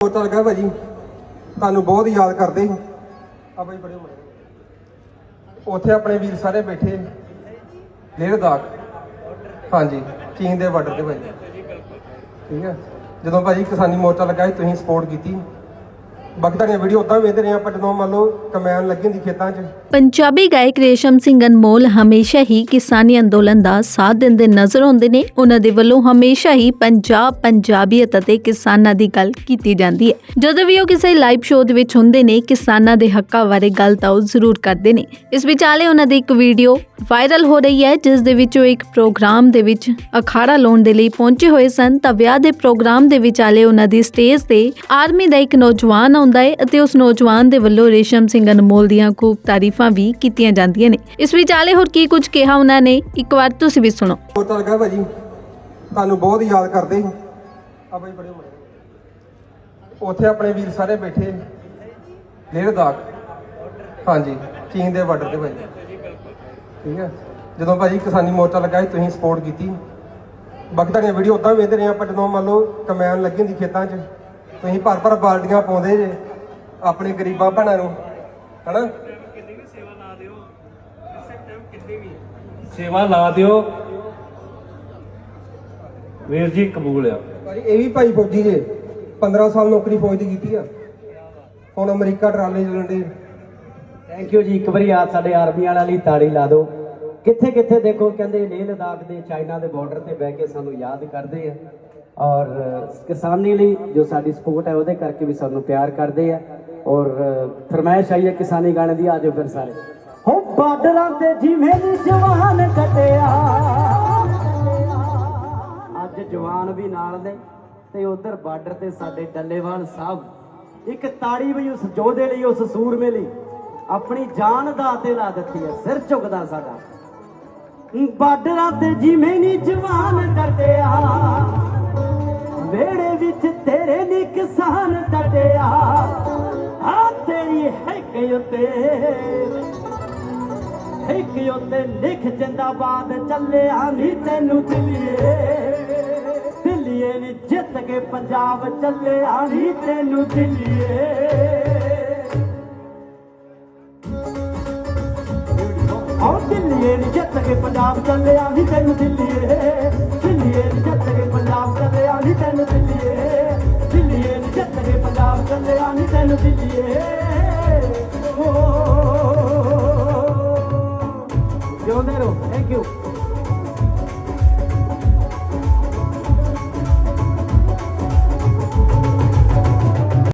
ਮੋਰਚਾ ਲੱਗਾ ਭਾਜੀ। ਤੁਹਾਨੂੰ ਬਹੁਤ ਯਾਦ ਕਰਦੇ ਸੀ। ਆ ਬਾਈ ਬੜੇ ਉੱਥੇ ਆਪਣੇ ਵੀਰ ਸਾਰੇ ਬੈਠੇ। ਲੇਹ ਲਦਾਖ। ਹਾਂਜੀ, ਚੀਨ ਦੇ ਬਾਰਡਰ ਤੇ ਭਾਜੀ। ਠੀਕ ਹੈ ਜਦੋਂ ਭਾਜੀ ਕਿਸਾਨੀ ਮੋਰਚਾ ਲੱਗਾ ਸੀ, ਤੁਸੀਂ ਸਪੋਰਟ ਕੀਤੀ। ਬਾਕੀ ਤੁਹਾਡੀਆਂ ਵੀਡੀਓ ਉਦਾਂ ਵੇਖਦੇ ਰਹੇ ਆਪਾਂ ਜਦੋਂ ਮੰਨ ਲਓ ਕਮੈਨ ਲੱਗੀ ਹੁੰਦੀ ਖੇਤਾਂ 'ਚ। ਪੰਜਾਬੀ ਗਾਇਕ ਰੇਸ਼ਮ ਸਿੰਘ ਅਨਮੋਲ ਹਮੇਸ਼ਾ ਹੀ ਕਿਸਾਨੀ ਅੰਦੋਲਨ ਦਾ ਸਾਥ ਦਿੰਦੇ ਨਜ਼ਰ ਆਉਂਦੇ ਨੇ। ਉਹਨਾਂ ਦੇ ਵੱਲੋਂ ਹਮੇਸ਼ਾ ਹੀ ਪੰਜਾਬ ਪੰਜਾਬੀਅਤ ਅਤੇ ਕਿਸਾਨਾਂ ਦੀ ਗੱਲ ਕੀਤੀ ਜਾਂਦੀ ਹੈ। ਜਦੋਂ ਵੀ ਉਹ ਕਿਸੇ ਲਾਈਵ ਸ਼ੋਅ ਦੇ ਵਿੱਚ ਹੁੰਦੇ ਨੇ, ਕਿਸਾਨਾਂ ਦੇ ਹੱਕਾਂ ਬਾਰੇ ਗੱਲ ਤਾਂ ਉਹ ਜ਼ਰੂਰ ਕਰਦੇ ਨੇ। ਇਸ ਵਿਚਾਲੇ ਉਹਨਾਂ ਦੀ ਇੱਕ ਵੀਡੀਓ ਵਾਇਰਲ ਹੋ ਰਹੀ ਹੈ, ਜਿਸ ਦੇ ਵਿੱਚ ਉਹ ਇੱਕ ਪ੍ਰੋਗਰਾਮ ਦੇ ਵਿੱਚ ਅਖਾੜਾ ਲਾਉਣ ਦੇ ਲਈ ਪਹੁੰਚੇ ਹੋਏ ਸਨ। ਤਾਂ ਵਿਆਹ ਦੇ ਪ੍ਰੋਗਰਾਮ ਦੇ ਵਿਚਾਲੇ ਉਹਨਾਂ ਦੀ ਸਟੇਜ ਤੇ ਆਰਮੀ ਦਾ ਇੱਕ ਨੌਜਵਾਨ ਆਉਂਦਾ ਹੈ ਅਤੇ ਉਸ ਨੌਜਵਾਨ ਦੇ ਵੱਲੋਂ ਰੇਸ਼ਮ ਸਿੰਘ ਅਨਮੋਲ ਦੀਆਂ ਖੂਬ ਤਾਰੀਫਾਂ ਵੀ ਕੀਤੀਆਂ ਜਾਂਦੀਆਂ ਨੇ। ਇਸ ਵਿਚਾਲੇ ਹੋਰ ਕੀ ਕੁਝ ਕਿਹਾ ਉਹਨਾਂ ਨੇ, ਇੱਕ ਵਾਰ ਤੁਸੀਂ ਵੀ ਸੁਣੋ। ਮੋਰਚਾ ਲੱਗਾ ਭਾਜੀ, ਤੁਹਾਨੂੰ ਬਹੁਤ ਯਾਦ ਕਰਦੇ ਸੀ ਆ ਬਾਈ ਬੜੇ ਉੱਥੇ ਆਪਣੇ ਵੀਰ ਸਾਰੇ ਬੈਠੇ। ਲੇਹ ਲਦਾਖ ਹਾਂਜੀ, ਚੀਨ ਦੇ ਬਾਰਡਰ ਤੇ ਭਾਜੀ। ਠੀਕ ਹੈ। ਜਦੋਂ ਭਾਜੀ ਕਿਸਾਨੀ ਮੋਰਚਾ ਲੱਗਾ ਸੀ, ਤੁਸੀਂ ਸਪੋਰਟ ਕੀਤੀ। ਬਾਕੀ ਤੁਹਾਡੀਆਂ ਵੀਡੀਓ ਉਦਾਂ ਵੇਖਦੇ ਰਹੇ ਆਪਾਂ ਜਦੋਂ ਮੰਨ ਲਓ ਕਮੈਨ ਲੱਗੀ ਹੁੰਦੀ ਖੇਤਾਂ 'ਚ ਤੁਸੀਂ ਭਰ ਭਰ ਬਾਲਟੀਆਂ ਪਾਉਂਦੇ ਜੇ ਆਪਣੇ ਗਰੀਬਾਂ ਭੈਣਾਂ ਨੂੰ ਹਨਾ? ਸੇਵਾ ਲਾ ਦਿਓ। ਵੀਰ ਜੀ ਕਬੂਲ ਆ। ਭਾਜੀ ਇਹ ਵੀ ਭਾਈ ਫੌਜੀ ਜੇ 15 ਸਾਲ ਨੌਕਰੀ ਫੌਜ ਦੀ ਕੀਤੀ ਆ। ਹੁਣ ਅਮਰੀਕਾ ਟਰਾਲੇ ਚੱਲਣ ਦੇ। ਥੈਂਕ ਯੂ ਜੀ ਇੱਕ ਵਾਰੀ ਆ ਸਾਡੇ ਆਰਮੀ ਵਾਲਿਆਂ ਲਈ ਤਾੜੀ ਲਾ ਦਿਓ। ਕਿੱਥੇ ਕਿੱਥੇ ਦੇਖੋ ਕਹਿੰਦੇ ਲੇਹ ਲਦਾਖ ਦੇ ਚਾਈਨਾ ਦੇ ਬਾਰਡਰ ਤੇ ਬਹਿ ਕੇ ਸਾਨੂੰ ਯਾਦ ਕਰਦੇ ਆ। ਔਰ ਕਿਸਾਨੀ ਲਈ ਜੋ ਸਾਡੀ ਸਪੋਰਟ ਹੈ, ਉਹਦੇ ਕਰਕੇ ਵੀ ਸਾਨੂੰ ਪਿਆਰ ਕਰਦੇ ਆ। ਔਰ ਫਰਮਾਇਸ਼ ਆਈ ਹੈ ਕਿਸਾਨੀ ਗਾਣੇ ਦੀ ਆਜੋ ਫਿਰ ਸਾਰੇ। ਹੋ ਬਾਰਡਰਾਂ ਤੇ ਜਿਵੇਂ ਨੀ ਜਵਾਨ ਕੱਟਿਆ। ਅੱਜ ਜਵਾਨ ਵੀ ਨਾਲ ਨੇ ਤੇ ਉਧਰ ਬਾਰਡਰ ਤੇ ਸਾਡੇ ਡੱਲੇਵਾਲ ਸਾਹਿਬ, ਇੱਕ ਤਾੜੀ ਵੀ ਉਸ ਜੋਧੇ ਲਈ, ਉਸ ਸੂਰਮੇ ਲਈ, ਆਪਣੀ ਜਾਨ ਦਾ ਤੇ ਲਾ ਦਿੱਤੀ ਹੈ, ਸਿਰ ਝੁਕਦਾ ਸਾਡਾ। ਬਾਰਡਰਾਂ ਤੇ ਜਿਵੇਂ ਨੀ ਜਵਾਨ ਡਟਿਆ ਕਿਸਾਨ ਡਟਿਆ ਆ ਤੇਰੀ ਹੈਕ ਉਤੇ ਇੱਕ ਉੱਤੇ ਲਿਖ ਜਿੰਦਾਬਾਦ ਚੱਲਿਆ ਨੀ ਤੈਨੂੰ ਦਿੱਲੀਏ। ਦਿੱਲੀਏ ਨੀ ਜਿੱਤ ਕੇ ਪੰਜਾਬ ਚੱਲਿਆ ਨੀ ਤੈਨੂੰ ਦਿੱਲੀਏ। ਆਹ ਦਿੱਲੀਏ ਨੀ ਜਿੱਤ ਕੇ ਪੰਜਾਬ ਚੱਲਿਆ ਨੀ ਤੈਨੂੰ ਦਿੱਲੀਏ। ਦਿੱਲੀਏ ਚੱਲਿਆ ਨੀ ਤੈਨੂੰ